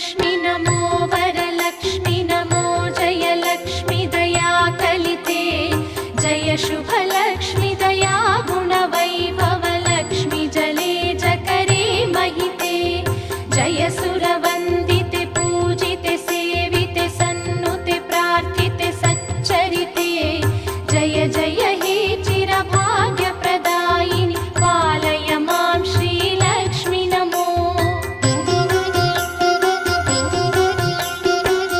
लक्ष्मि नमो वरलक्ष्मि नमो जय लक्ष्मि दया कलिते जय शुभलक्ष्मि दया